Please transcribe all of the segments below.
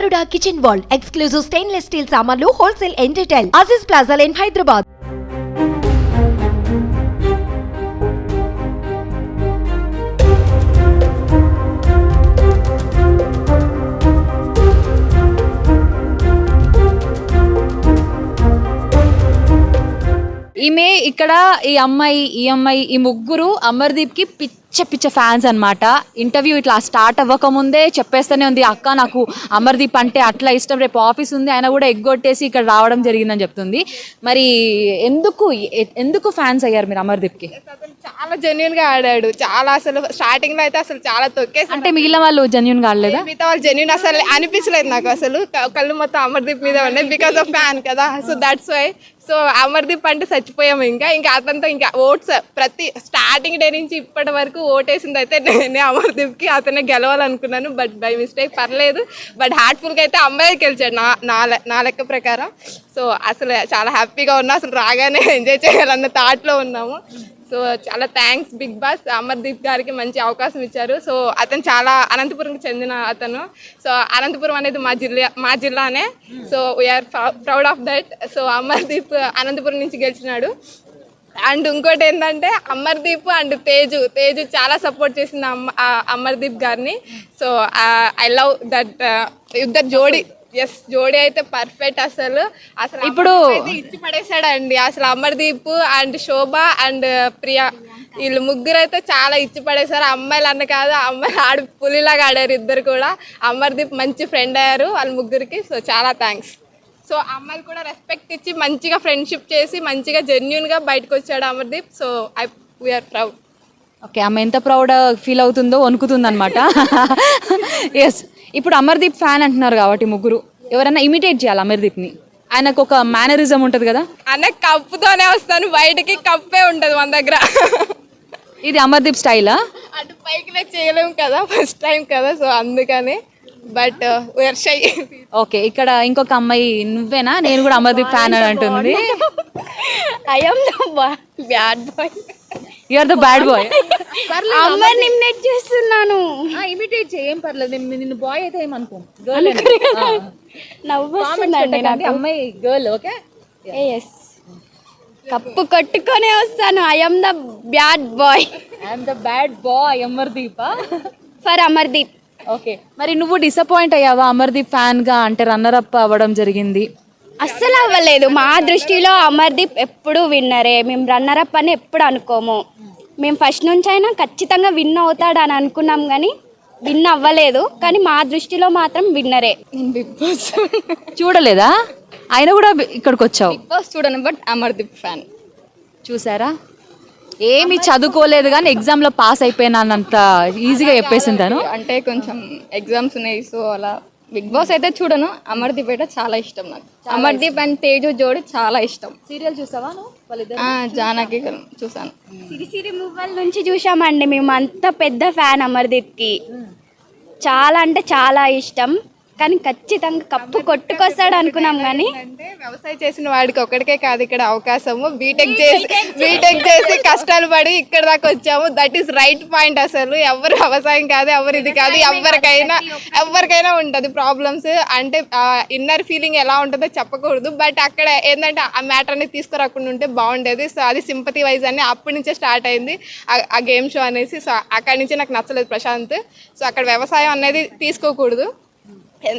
Garuda kitchen wall exclusive stainless steel సామాన్లు wholesale and retail Aziz plaza lane Hyderabad ఈమె ఇక్కడ ఈ అమ్మాయి ఈ అమ్మాయి ఈ ముగ్గురు అమర్దీప్కి పిచ్చి పిచ్చ ఫ్యాన్స్ అన్నమాట. ఇంటర్వ్యూ ఇట్లా స్టార్ట్ అవ్వక ముందే చెప్పేస్తూనే ఉంది అక్క నాకు అమర్దీప్ అంటే అట్లా ఇష్టం రేపు ఆఫీస్ ఉంది ఆయన కూడా ఎగ్గొట్టేసి ఇక్కడ రావడం జరిగిందని చెప్తుంది. మరి ఎందుకు ఎందుకు ఫ్యాన్స్ అయ్యారు మీరు అమర్దీప్కి అసలు చాలా జెన్యున్గా ఆడాడు. చాలా అసలు స్టార్టింగ్లో అయితే అసలు చాలా తొక్కేసి అంటే మిగిలిన వాళ్ళు జెన్యున్గా ఆడలేదా మిగతా వాళ్ళు జెన్యున్ అసలు అనిపించలేదు నాకు అసలు. కళ్ళు మొత్తం అమర్దీప్ మీద ఉన్నాయి బికాస్ ఆఫ్ ఫ్యాన్ కదా. So that's why so Amardeep అంటే చచ్చిపోయాము ఇంకా. ఇంకా అతనితో ఇంకా ఓట్స్ ప్రతి స్టార్టింగ్ డే నుంచి ఇప్పటి వరకు ఓటేసింది అయితే నేనే అమర్దీప్కి అతనే గెలవాలనుకున్నాను బట్ బై మిస్టేక్ పర్లేదు. బట్ హార్ట్ఫుల్గా అయితే అమ్మాయి గెలిచాడు నా నా లెక్క ప్రకారం. సో అసలు చాలా హ్యాపీగా ఉన్నా అసలు రాగానే ఎంజాయ్ చేయాలన్న థాట్లో ఉన్నాము. సో చాలా థ్యాంక్స్ బిగ్ బాస్ అమర్దీప్ గారికి మంచి అవకాశం ఇచ్చారు. సో అతను చాలా అనంతపురంకి చెందిన అతను. సో అనంతపురం అనేది మా జిల్లా మా జిల్లానే. So we are proud of that so Amardeep Anantapuram నుంచి గెలిచినాడు. అండ్ ఇంకోటి ఏంటంటే అమర్దీప్ అండ్ తేజు. తేజు చాలా సపోర్ట్ చేసింది అమ్మ అమర్దీప్ గారిని. సో ఐ లవ్ దట్ ఇద్దరు జోడీ. ఎస్ జోడీ అయితే పర్ఫెక్ట్ అసలు. అసలు ఇప్పుడు- ఇచ్చి పడేశాడండి. అసలు అమర్దీప్ అండ్ శోభ అండ్ ప్రియా వీళ్ళు ముగ్గురు అయితే చాలా ఇచ్చి పడేశారు. అమ్మాయిలు అన్న కాదు అమ్మాయిలు ఆడు పులిలాగా ఆడారు ఇద్దరు కూడా. అమర్దీప్ మంచి ఫ్రెండ్ అయ్యారు వాళ్ళ ముగ్గురికి. సో చాలా థ్యాంక్స్ సో అమ్మాయిలు కూడా రెస్పెక్ట్ ఇచ్చి మంచిగా ఫ్రెండ్షిప్ చేసి మంచిగా జెన్యున్గా బయటకు వచ్చాడు Amardeep. So I we are proud okay ఆమె ఎంత ప్రౌడ్ ఫీల్ అవుతుందో వణుకుతుంది అనమాట ఎస్ ఇప్పుడు అమర్దీప్ ఫ్యాన్ అంటున్నారు కాబట్టి ముగ్గురు. ఎవరైనా ఇమిటేట్ చేయాలి అమర్దీప్ని? ఆయనకు ఒక మేనరిజం ఉంటుంది కదా? అన్న కప్పుతోనే వస్తాను బయటకి కప్పే ఉంటుంది మన దగ్గర. ఇది అమర్దీప్ స్టైలా అటు పైకి చేయలేము కదా ఫస్ట్ టైం కదా సో అందుకని. బట్ షై ఓకే ఇక్కడ ఇంకొక అమ్మాయి నువ్వేనా? నేను కూడా అమర్దీప్ ఫ్యాన్ అని అంటుంది. I'm bad boy or the bad boy అమ్మాయి నిమ్నెట్ చేస్తున్నాను. ఇమిటేట్ చేయం పర్లేదు నిన్ను బాయ్ అయితే ఏమనుకో నవ్వు వస్తుందండి నాకు. అమ్మాయి గర్ల్ ఓకే ఎస్ కప్పు కొట్టుకొనే వస్తాను. I'm the bad boy I'm the bad boy Amardeep. For Amardeep. Okay. మరి నువ్వు డిసప్పాయింట్ అయ్యావా? అమర్దీప్ ఫ్యాన్గా అంటే రన్నర్ అప్ అవ్వడం జరిగింది. అస్సలు అవ్వలేదు. మా దృష్టిలో అమర్దీప్ ఎప్పుడు విన్నరే. మేము రన్నర్ అప్ అని ఎప్పుడు అనుకోము. మేము ఫస్ట్ నుంచి అయినా ఖచ్చితంగా విన్ అవుతాడు అని అనుకున్నాం కానీ విన్ అవ్వలేదు. కానీ మా దృష్టిలో మాత్రం విన్నరే. నేను బిగ్ బాస్ చూడలేదా? ఆయన కూడా ఇక్కడికి వచ్చావు బిగ్ బాస్ చూడను బట్ అమర్దీప్ ఫ్యాన్. చూసారా? ఏమి చదువుకోలేదు కానీ ఎగ్జామ్లో పాస్ అయిపోయినానంత ఈజీగా చెప్పేసింది తను. అంటే కొంచెం ఎగ్జామ్స్ ఉన్నాయి సో అలా బిగ్ బాస్ అయితే చూడను. అమర్దీప్ అయితే చాలా ఇష్టం నాకు. అమర్దీప్ అండ్ తేజు జోడి చాలా ఇష్టం. సీరియల్ చూసావా ఆ, జానకి చూసాను. సిరిసిరి మువ్వల నుంచి చూసామండి. మేము అంత పెద్ద ఫ్యాన్ అమర్దీప్కి. చాలా అంటే చాలా ఇష్టం. కానీ ఖచ్చితంగా కప్పు కొట్టుకొస్తాడు అనుకున్నాం కానీ అంటే వ్యవసాయం చేసిన వాడికి ఒక్కడికే కాదు ఇక్కడ అవకాశము. బీటెక్ చేసి బీటెక్ చేసి కష్టాలు పడి ఇక్కడ దాకా వచ్చాము. దట్ ఈస్ రైట్ పాయింట్ అసలు. ఎవరు వ్యవసాయం కాదు ఎవరు ఇది కాదు ఎవరికైనా ఎవరికైనా ఉంటుంది ప్రాబ్లమ్స్ అంటే ఇన్నర్ ఫీలింగ్ ఎలా ఉంటుందో చెప్పకూడదు. బట్ అక్కడ ఏంటంటే ఆ మ్యాటర్ అనేది తీసుకురాకుండా ఉంటే బాగుండేది. సో అది సింపతి వైజ్ అని అప్పటి నుంచే స్టార్ట్ అయింది. ఆ- గేమ్ షో అనేసి. సో అక్కడి నుంచి నాకు నచ్చలేదు ప్రశాంత్. సో అక్కడ వ్యవసాయం అనేది తీసుకోకూడదు.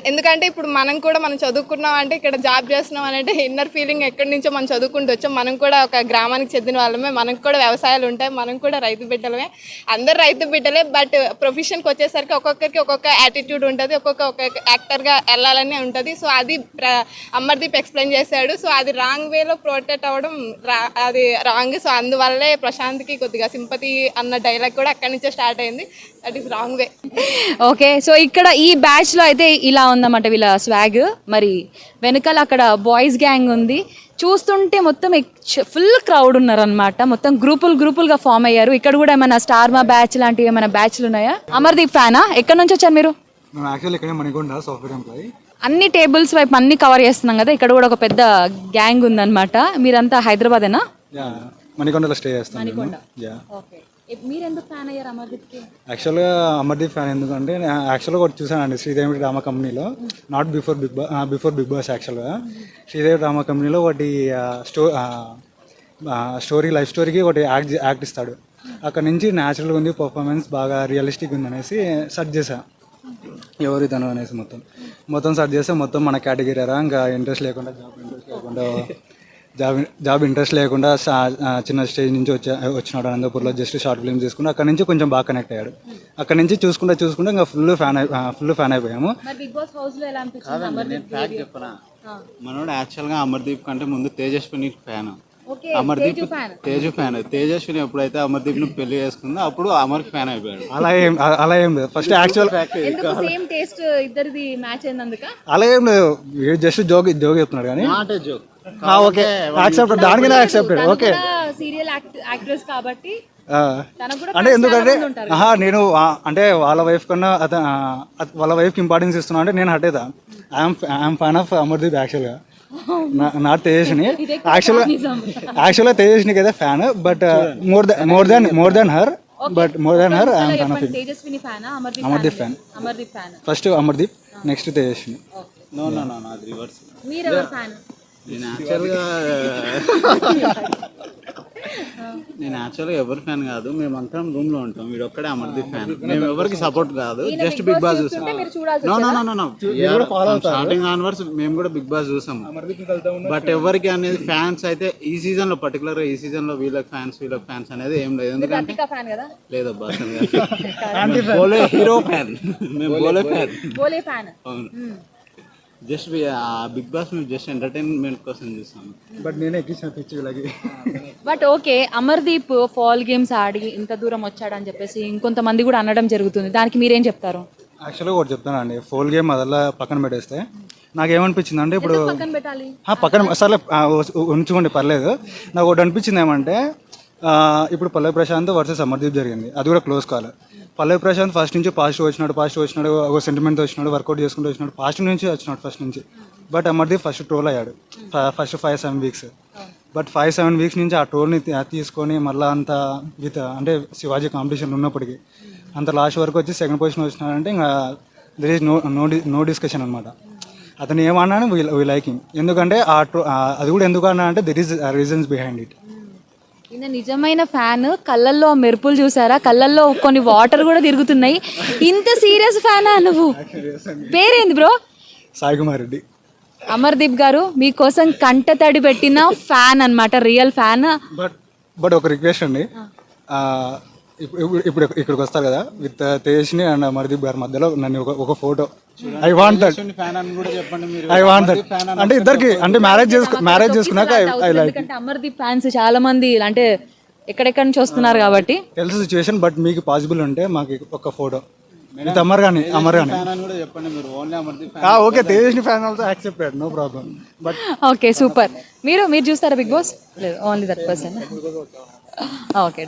ఎందుకంటే ఇప్పుడు మనం కూడా మనం చదువుకున్నాం అంటే ఇక్కడ జాబ్ చేస్తున్నాం అంటే ఇన్నర్ ఫీలింగ్ ఎక్కడి నుంచో మనం చదువుకుంటూ వచ్చాం. మనం కూడా ఒక గ్రామానికి చెందిన వాళ్ళమే మనకు కూడా వ్యవసాయాలు ఉంటాయి మనం కూడా రైతు బిడ్డలమే. అందరు రైతు బిడ్డలే బట్ ప్రొఫెషన్కి వచ్చేసరికి ఒక్కొక్కరికి ఒక్కొక్క యాటిట్యూడ్ ఉంటుంది ఒక్కొక్క ఒక్కొక్క యాక్టర్గా వెళ్ళాలని ఉంటుంది. సో అది అమర్దీప్ ఎక్స్ప్లెయిన్ చేశాడు. సో అది రాంగ్ వేలో ప్రొటెక్ట్ అవ్వడం రా అది రాంగ్ సో అందువల్లే ప్రశాంత్కి కొద్దిగా సింపతి అన్న డైలాగ్ కూడా అక్కడి నుంచే స్టార్ట్ అయింది. That is wrong way okay so ఇక్కడ ఈ బ్యాచ్లో అయితే ఇలా ఉందన్నమాట వీళ్ళ స్వాగ్ మరి వెనకాల అక్కడ బాయ్స్ గ్యాంగ్ ఉంది. చూస్తుంటే మొత్తం ఫుల్ క్రౌడ్ ఉన్నారనమాట మొత్తం గ్రూపులు గ్రూపులుగా ఫామ్ అయ్యారు. ఇక్కడ కూడా ఏమైనా స్టార్ మా బ్యాచ్ లాంటివి ఏమైనా బ్యాచ్లు ఉన్నాయా? అమర్దీప్ ఫ్యానా? ఎక్కడి నుంచి వచ్చారు మీరు? అన్ని టేబుల్స్ వైపు అన్ని కవర్ చేస్తున్నాం కదా. ఇక్కడ కూడా ఒక పెద్ద గ్యాంగ్ ఉందన్నమాట. మీరంతా హైదరాబాదేనా? మణికొండలో స్టే మీరెందుకు ఫ్యాన్ అయ్యారు అమర్దీప్కి? యాక్చువల్గా అమర్దీప్ ఫ్యాన్ ఎందుకంటే నేను యాక్చువల్గా ఒకటి చూసానండి శ్రీదేవి డ్రామా కంపెనీలో. Not before Bigg Boss before Bigg Boss యాక్చువల్గా శ్రీదేవి డ్రామా కంపెనీలో ఒకటి స్టో స్టోరీ లైఫ్ స్టోరీకి ఒకటి యాక్ట్ యాక్ట్ ఇస్తాడు. అక్కడ నుంచి న్యాచురల్గా ఉంది పర్ఫార్మెన్స్ బాగా రియలిస్టిక్ ఉంది అనేసి సెర్చ్ చేశా. ఎవరు తను అనేసి మొత్తం. మొత్తం సెర్చ్ చేస్తే మొత్తం మన కేటగిరీ రా ఇంకా ఇంట్రెస్ట్ లేకుండా జాబ్ ఇంట్రెస్ట్ లేకుండా జాబ్ జాబ్ ఇంట్రెస్ట్ లేకుండా చిన్న స్టేజ్ నుంచి వచ్చా వచ్చినాడు అనంతపూర్లో జస్ట్ షార్ట్ ఫిల్మ్ చేసుకుని అక్కడ నుంచి కొంచెం బాగా కనెక్ట్ అయ్యాడు. అక్కడ నుంచి చూసుకుంటా చూసుకుంటా ఇంకా ఫుల్ ఫ్యాన్ ఫుల్ ఫ్యాన్ అయిపోయాము. మరి బిగ్ బాస్ హౌస్లో ఎలా అనిపించింది అమర్దీప్ ఫ్యాక్ట్ చెప్పనా? మనోడు యాక్చువల్గా అమర్దీప్ కంటే ముందు Tejaswini fan. Okay Amardeep Teju fan. Tejaswini ఎప్పుడైతే అమర్దీప్ను పెళ్ళి చేసుకుందో అప్పుడు అమర్ ఫ్యాన్ అయిపోయాడు. అలా ఏం అ- అలా ఏం లేదు. ఫస్ట్ యాక్చువల్ ఎందుకు సేమ్ టేస్ట్ ఇద్దరిది మ్యాచ్ అయినందుక అలా ఏం లేదు. జస్ట్ జోక్ జోక్ చెప్తున్నాడు కానీ నాట్ జోక్ ఓకే. యాక్సెప్టెడ్ దానికైనా యాక్సెప్టెడ్ ఓకే. సీరియల్ యాక్ట్రెస్ కాబట్టి అంటే ఎందుకంటే ఆహా నేను అంటే వాళ్ళ వైఫ్ కన్నా వాళ్ళ వైఫ్కి ఇంపార్టెన్స్ ఇస్తున్నా అంటే నేను హట్టేదా I'm I'm fan of Amardeep యాక్చువల్గా నా తేజస్ని యాక్చువల్గా యాక్చువల్గా తేజస్నికి అయితే fan but more than more than more than her but more than her I'm fan of Amardeep fan Amardeep fan first Amardeep next Tejaswini no no no అది reverse మీరు ఎవరు ఫ్యాన్ నేను యాక్చువల్గా నేను యాక్చువల్గా ఎవరి ఫ్యాన్ కాదు మేము అందరం రూమ్లో ఉంటాం. వీడు ఒక్కడే అమర్దీప్ ఫ్యాన్. మేము ఎవరికి సపోర్ట్ కాదు జస్ట్ బిగ్ బాస్ చూసాం. No no no no starting onwards మేము కూడా బిగ్ బాస్ చూసాం. బట్ ఎవరికి అనేది ఫ్యాన్స్ అయితే ఈ సీజన్లో పర్టికులర్గా ఈ సీజన్లో వీళ్ళకి ఫ్యాన్స్ వీళ్ళకి ఫ్యాన్స్ అనేది ఏం లేదు. ఎందుకంటే కాదు. Bhole hero fan. మేము బోలే ఫ్యాన్. బోలే ఫ్యాన్. అవును. జస్ట్ బిగ్ బాస్ మేము జస్ట్ ఎంటర్టైన్మెంట్ కోసం చూస్తాం బట్ నేనే ఎక్కించిన పిచ్చి వీళ్ళకి but okay Amardeep foul games ఆడి ఇంత దూరం వచ్చాడని చెప్పేసి ఇంకొంతమంది కూడా అనడం జరుగుతుంది. దానికి మీరేం చెప్తారు? యాక్చువల్గా ఒకటి చెప్తానండి. ఫోల్ గేమ్ అదల్లా పక్కన పెట్టేస్తే నాకేమనిపించింది అంటే ఇప్పుడు పక్కన పెట్టాలి? ఆ, పక్కన సర్లే ఆ, ఉ- ఉంచుకోండి పర్లేదు. నాకు ఒకటి అనిపించింది ఏమంటే ఇప్పుడు పల్లవి ప్రశాంత్ వర్సెస్ అమర్దీప్ జరిగింది. అది కూడా close call. Pallavi Prashanth first నుంచి పాజిటివ్ వచ్చినాడు పాజిటివ్ వచ్చినాడు ఒక సెంటిమెంట్తో వచ్చినాడు వర్కౌట్ చేసుకుంటూ వచ్చినాడు. పాజిటివ్ నుంచి వచ్చినాడు ఫస్ట్ నుంచి. బట్ అమర్దీప్ ఫస్ట్ ట్రోల్ అయ్యాడు. First five seven weeks but five seven weeks నుంచి ఆ ట్రోల్ని తీసుకొని మళ్ళీ అంత విత్ అంటే శివాజీ కాంపిటీషన్ ఉన్నప్పటికీ అంత లాస్ట్ వరకు వచ్చి సెకండ్ పొజిషన్ వచ్చినాడంటే ఇంకా there is no no no discussion అనమాట అతను ఏమన్నాను వీ లైకింగ్ ఎందుకంటే ఆ ట్రో- అది కూడా ఎందుకు అన్నా అంటే there is reasons behind it ఈయన నిజమైన ఫ్యాన్. కళ్ళల్లో మెరుపులు చూసారా? కళ్ళల్లో కొన్ని వాటర్ కూడా తిరుగుతున్నాయి. ఇంత సీరియస్ ఫ్యానా నువ్వు? పేరేంది బ్రో? సాయి కుమార్ రెడ్డి అమర్దీప్ గారు మీకోసం కంట తడి పెట్టిన ఫ్యాన్ అన్నమాట రియల్ ఫ్యాన్. బట్ బట్ ఒక రిక్వెస్ట్ అండి. ఇప్పుడు ఇప్పుడు- ఇక్కడికి వస్తారు కదా విత్ తేజ్ని అండ్ మరిదీప్ గారి మధ్యలో నన్ను ఒక ఒక photo. I want that fan అని కూడా చెప్పండి మీరు. ఐ వాంట్ దట్ అంటే ఇద్దరికి అంటే మ్యారేజ్ చేసుకు మ్యారేజ్ చేసుకున్నాక ఐ లైక్ ఎందుకంటే అమర్దీప్ ఫ్యాన్స్ చాలా మంది అంటే ఎక్కడెక్కడి నుంచి వస్తున్నారు కాబట్టి. తెలుసు సిచ్యువేషన్ బట్ మీకు పాసిబుల్ ఉంటే మాకు ఒక ఫోటో. విత్ అమర్ కానీ అమర్ కానీ ఫ్యాన్ అని కూడా చెప్పండి మీరు. Only Amardeep okay తేజ్ని fan also accepted no problem but okay super. మీరు మీరు చూస్తారా బిగ్ బాస్? లేదు ఓన్లీ దట్ పర్సన్ ఓకే